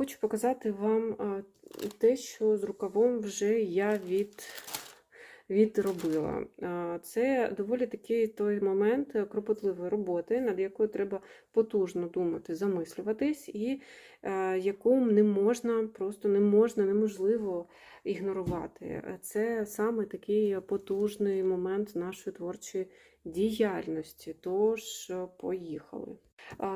хочу показати вам те, що з рукавом вже я від, відробила. Це доволі такий той момент е, кропотливої роботи, над якою треба потужно думати, замислюватись, і е, яку не можна, просто не можна, неможливо ігнорувати. Е, Це саме такий потужний момент нашої творчої діяльності. Тож, е, поїхали.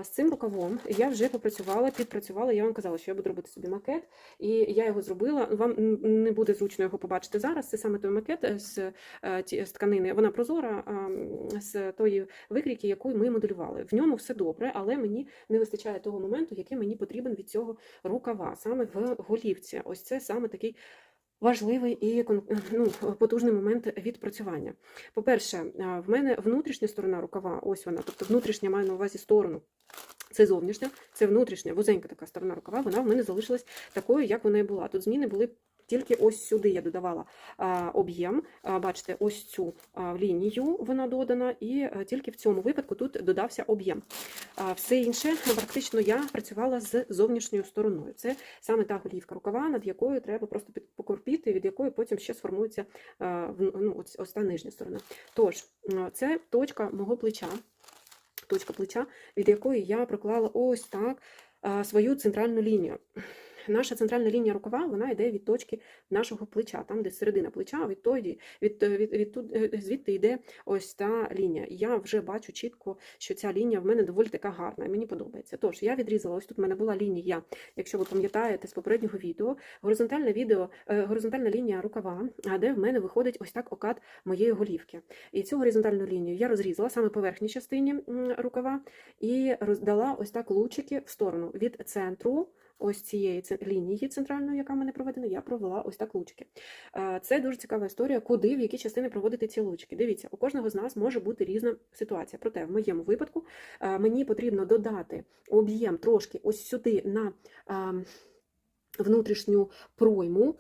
З цим рукавом я вже попрацювала, підпрацювала. Я вам казала, що я буду робити собі макет, і я його зробила. Вам не буде зручно його побачити зараз. Це саме той макет е, з, е, з тканини. Вона прозора з тої викрійки, яку ми моделювали. В ньому все добре, але мені не вистачає того моменту, який мені потрібен від цього рукава, саме в голівці. Ось це саме такий. Важливий і ну, потужний момент відпрацювання. По-перше, в мене внутрішня сторона рукава, ось вона, тобто внутрішня маю на увазі сторону. Це зовнішня, це внутрішня, вузенька така сторона рукава, вона в мене залишилась такою, як вона і була. Тут зміни були тільки ось сюди я додавала об'єм. Бачите, ось цю лінію вона додана, і тільки в цьому випадку тут додався об'єм. Все інше практично я працювала з зовнішньою стороною. Це саме та голівка рукава, над якою треба просто покорпіти, від якої потім ще сформується ну, ось та нижня сторона. Тож, це точка мого плеча, точка плеча, від якої я проклала ось так свою центральну лінію. Наша центральна лінія рукава вона йде від точки нашого плеча, там, де середина плеча, від тоді, від, від, від, тут- е, звідти йде ось та лінія. Я вже бачу чітко, що ця лінія в мене доволі така гарна, і мені подобається. Тож я відрізала, ось тут в мене була лінія, якщо ви пам'ятаєте з попереднього відео, горизонтальне відео, е, горизонтальна лінія рукава, а де в мене виходить ось так окат моєї голівки. І цю горизонтальну лінію я розрізала саме по верхній частині рукава і роздала ось так лучики в сторону від центру. Ось цієї лінії центральної, яка в мене проведена, я провела ось так лучки. Це дуже цікава історія, куди, в які частини проводити ці лучки. Дивіться, у кожного з нас може бути різна ситуація. Проте в моєму випадку мені потрібно додати об'єм трошки ось сюди на внутрішню пройму.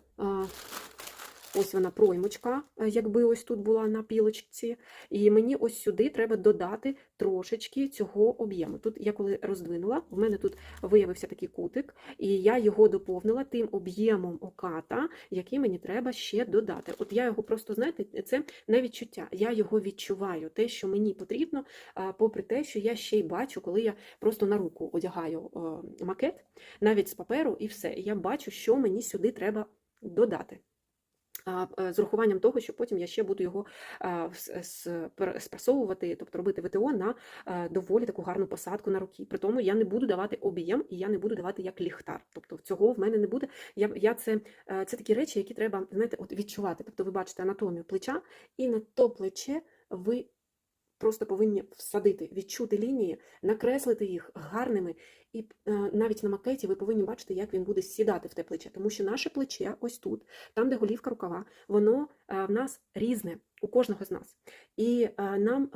Ось вона проймочка, е, якби ось тут була на пілочці. І мені ось сюди треба додати трошечки цього об'єму. Тут я коли роздвинула, в мене тут виявився такий кутик, і я його доповнила тим об'ємом оката, який мені треба ще додати. От я його просто, знаєте, це не відчуття. Я його відчуваю, те, що мені потрібно, попри те, що я ще й бачу, коли я просто на руку одягаю макет, навіть з паперу, і все. І я бачу, що мені сюди треба додати. Е, З урахуванням того, що потім я ще буду його спрасовувати, тобто робити ВТО на е, доволі таку гарну посадку на руки. При тому я не буду давати об'єм і я не буду давати як ліхтар. Тобто цього в мене не буде. Я, я це, е, це такі речі, які треба знаєте, от відчувати. Тобто ви бачите анатомію плеча, і на то плече ви просто повинні всадити, відчути лінії, накреслити їх гарними. І е, навіть на макеті ви повинні бачити, як він буде сідати в те плече. Тому що наше плече, ось тут, там, де голівка рукава, воно е, в нас різне у кожного з нас. І е, нам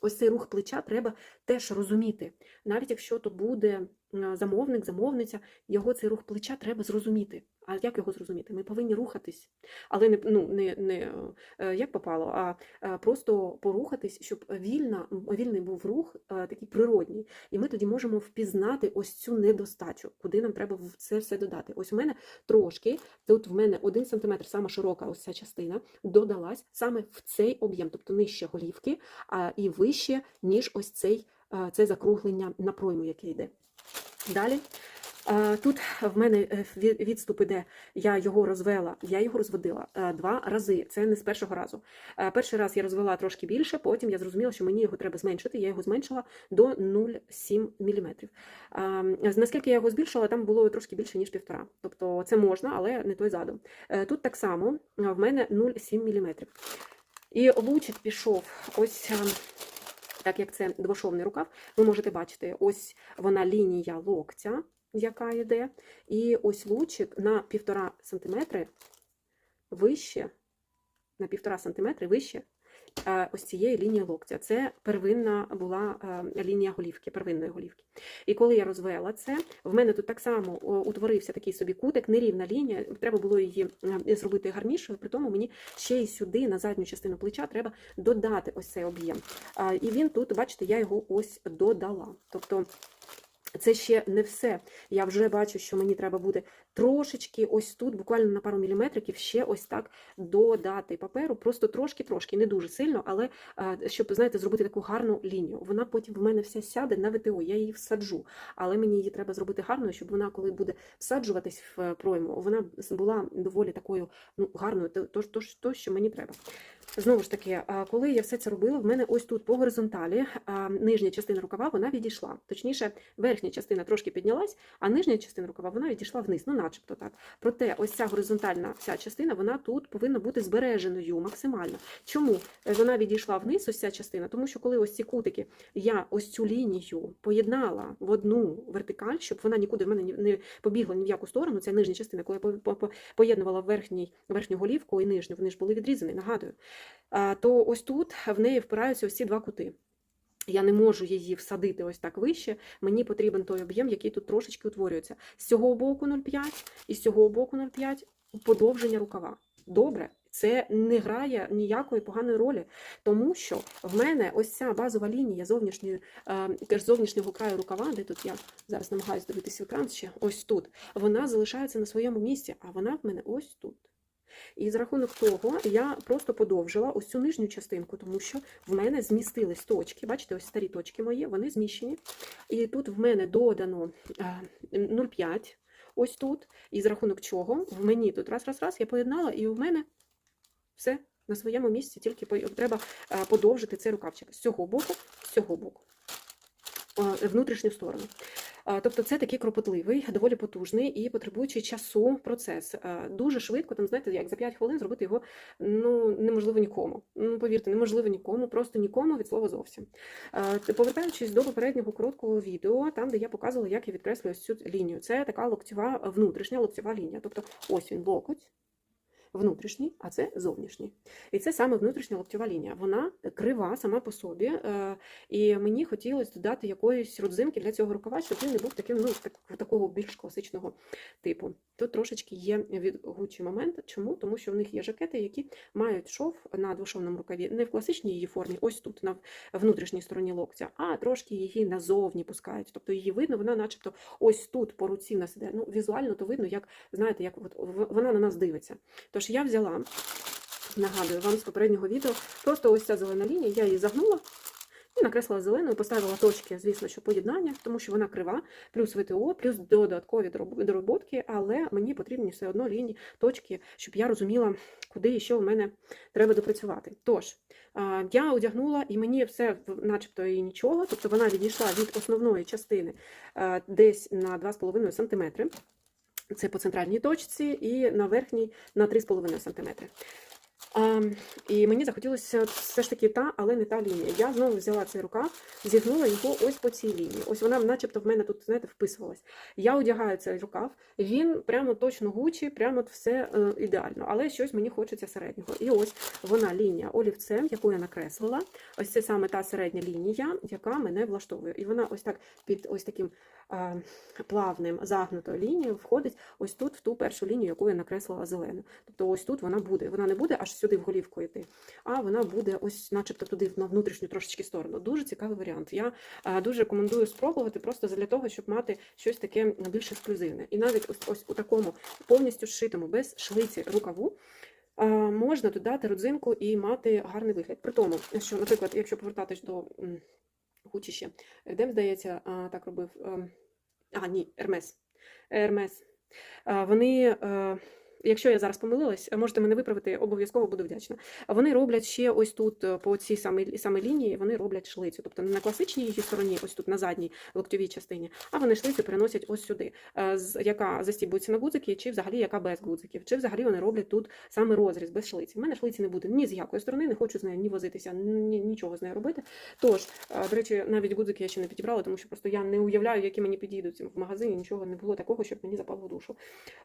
ось цей рух плеча треба теж розуміти. Навіть якщо то буде замовник, замовниця, його цей рух плеча треба зрозуміти. А як його зрозуміти? Ми повинні рухатись, але не, ну, не, не е, як попало, а е, просто порухатись, щоб вільна, вільний був рух, е, такий природній. І ми тоді можемо впізнати ось цю недостачу, куди нам треба це все додати. Ось у мене трошки, тут в мене один сантиметр, сама широка ось ця частина, додалась саме в цей об'єм, тобто нижче голівки, а і вище, ніж ось цей, це закруглення на пройму, яке йде. Далі. Е, Тут в мене е, відступ іде, я його розвела, я його розводила е, два рази. Це не з першого разу. Перший раз я розвела трошки більше, потім я зрозуміла, що мені його треба зменшити. Я його зменшила до 0,7 мм. Наскільки я його збільшила, там було трошки більше, ніж півтора. Тобто це можна, але не той задум. Тут так само в мене 0,7 мм. І лучик пішов ось. Так як це двошовний рукав, ви можете бачити, ось вона лінія локтя, яка йде, і ось лучик на 1,5 см вище, на 1,5 см вище е, ось цієї лінії локтя. Це первинна була е, лінія голівки, первинної голівки. І коли я розвела це, в мене тут так само утворився такий собі кутик, нерівна лінія. Треба було її е, зробити гарнішою, при тому мені ще й сюди, на задню частину плеча, треба додати ось цей об'єм. І він тут, бачите, я його ось додала. Тобто Це ще не все. Я вже бачу, що мені треба буде трошечки ось тут, буквально на пару міліметриків, ще ось так додати паперу. Просто трошки-трошки, не дуже сильно, але е, щоб, знаєте, зробити таку гарну лінію. Вона потім в мене вся сяде на ВТО, я її всаджу. Але мені її треба зробити гарною, щоб вона, коли буде всаджуватись в е, пройму, вона була доволі такою ну, гарною, то, то, то, що мені треба. Знову ж таки, коли я все це робила, в мене ось тут по горизонталі нижня частина рукава вона відійшла. Точніше, верхня частина трошки піднялась, а нижня частина рукава вона відійшла вниз, ну начебто так. Проте ось ця горизонтальна вся частина, вона тут повинна бути збереженою максимально. Чому Е, вона відійшла вниз, ось ця частина? Тому що коли ось ці кутики, я ось цю лінію поєднала в одну вертикаль, щоб вона нікуди в мене не побігла ні в яку сторону. Ця нижня частина, коли я по- по- по- поєднувала верхній, верхню голівку і нижню, вони ж були відрізані, нагадую. То ось тут в неї впираються ось ці два кути. Я не можу її всадити ось так вище. Мені потрібен той об'єм, який тут трошечки утворюється. З цього боку 0,5 і з цього боку 0,5 подовження рукава. Добре, це не грає ніякої поганої ролі, тому що в мене ось ця базова лінія зовнішньої, е, зовнішнього краю рукава, де тут я зараз намагаюся дивитися екран ще, ось тут, вона залишається на своєму місці, а вона в мене ось тут. І за рахунок того я просто подовжила ось цю нижню частинку, тому що в мене змістились точки. Бачите, ось старі точки мої, вони зміщені. І тут в мене додано е, 0,5, ось тут. І за рахунок чого в мені тут раз, раз, раз, я поєднала, і в мене все на своєму місці, тільки треба е, подовжити цей рукавчик з цього боку, з цього боку, е, внутрішню сторону. А, Тобто це такий кропотливий, доволі потужний і потребуючий часу процес. Дуже швидко, там, знаєте, як за 5 хвилин зробити його ну, неможливо нікому. Ну, повірте, неможливо нікому, просто нікому від слова зовсім. Повертаючись до попереднього короткого відео, там, де я показувала, як я відкреслюю ось цю лінію. Це така локтєва, внутрішня локтєва лінія. Тобто ось він локоть. Внутрішній, а це зовнішній. І це саме внутрішня локтєва лінія. Вона крива сама по собі, е, і мені хотілося додати якоїсь родзинки для цього рукава, щоб він не був таким, ну, так, такого більш класичного типу. Тут трошечки є відгучий момент. Чому? Тому що в них є жакети, які мають шов на двошовному рукаві, не в класичній її формі, ось тут, на внутрішній стороні локтя, а трошки її назовні пускають. Тобто її видно, вона начебто ось тут по руці в нас. Ну, візуально то видно, як, знаєте, як от вона на нас дивиться. Тож я взяла, нагадую вам з попереднього відео, просто ось ця зелена лінія, я її загнула і накреслила зеленою, поставила точки, звісно, що поєднання, тому що вона крива, плюс ВТО, плюс додаткові дороб- дороботки, але мені потрібні все одно лінії, точки, щоб я розуміла, куди і що в мене треба допрацювати. Тож, я одягнула, і мені все начебто і нічого, тобто вона відійшла від основної частини десь на 2,5 см. Це по центральній точці, і на верхній на 3,5 см. А, і мені захотілося все ж таки та, але не та лінія. Я знову взяла цей рукав, зігнула його ось по цій лінії. Ось вона, начебто, в мене тут, знаєте, вписувалась. Я одягаю цей рукав, він прямо точно гучі, прямо все е, ідеально, але щось мені хочеться середнього. І ось вона лінія олівцем, яку я накреслила. Ось це саме та середня лінія, яка мене влаштовує. І вона ось так під ось таким е, плавним загнутою лінією входить ось тут, в ту першу лінію, яку я накреслила зелену. Тобто ось тут вона буде. Вона не буде аж сюди в голівку йти, а вона буде ось, начебто, туди на внутрішню трошечки сторону. Дуже цікавий варіант. Я е, дуже рекомендую спробувати просто для того, щоб мати щось таке більш ексклюзивне. І навіть ось, ось у такому повністю зшитому, без шлиці рукаву. е, Можна додати родзинку і мати гарний вигляд. При тому, що, наприклад, якщо повертатись до Гучі ще, Едем, здається, а, так робив. ем, А, ні, Ермес. Ермес. Вони, е, якщо я зараз помилилась, можете мене виправити, обов'язково буду вдячна. Вони роблять ще ось тут, е, по цій самій, самій лінії, вони роблять шлицю. Тобто не на класичній її стороні, ось тут на задній локтєвій частині, а вони шлицю переносять ось сюди, е, яка застібується на гудзики, чи взагалі яка без гудзиків, чи взагалі вони роблять тут саме розріз без шлиці. У мене шлиці не буде ні з якої сторони, не хочу з нею ні возитися, ні, нічого з нею робити. Тож, е, до речі, навіть гудзики я ще не підібрала, тому що просто я не уявляю, які мені підійдуть в магазині. Нічого не було такого, щоб мені запало в душу.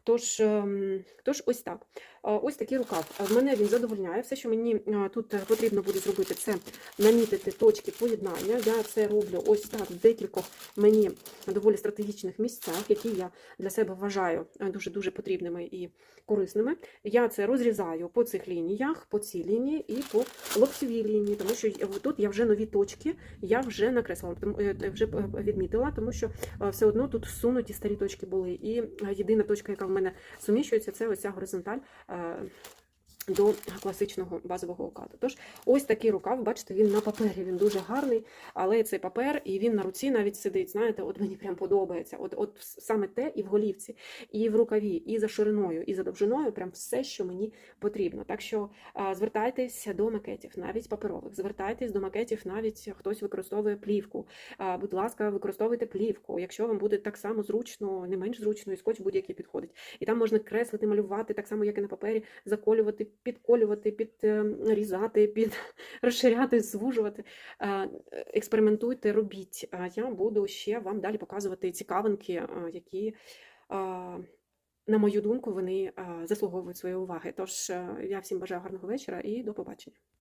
Тож, ем, тож ось так. Ось такий рукав. В мене він задовольняє. Все, що мені тут е, потрібно буде зробити, це намітити точки поєднання. Я це роблю ось так в декількох мені доволі стратегічних місцях, які я для себе вважаю дуже дуже потрібними і корисними. Я це розрізаю по цих лініях, по цій лінії і по локтєвій лінії, тому що тут я вже нові точки, я вже накреслила, е, вже е, відмітила, тому що е, все одно тут всунуті старі точки були. І е, єдина точка, яка в мене суміщується, це ось ця горизонталь. До класичного базового укладу. Тож ось такий рукав, бачите, він на папері, він дуже гарний, але цей папер, і він на руці навіть сидить. Знаєте, от мені прям подобається. От, от саме те і в голівці, і в рукаві, і за шириною, і за довжиною, прям все, що мені потрібно. Так що а, звертайтесь до макетів, навіть паперових. Звертайтесь до макетів, навіть хтось використовує плівку. Будь ласка, використовуйте плівку. Якщо вам буде так само зручно, не менш зручно, і скотч будь-який підходить. І там можна креслити, малювати так само, як і на папері, заколювати, підколювати, підрізати, під розширяти, звужувати. Е, Експериментуйте, робіть. Я буду ще вам далі показувати цікавинки, е, які, е, на мою думку, вони заслуговують своєї уваги. Тож я всім бажаю гарного вечора і до побачення.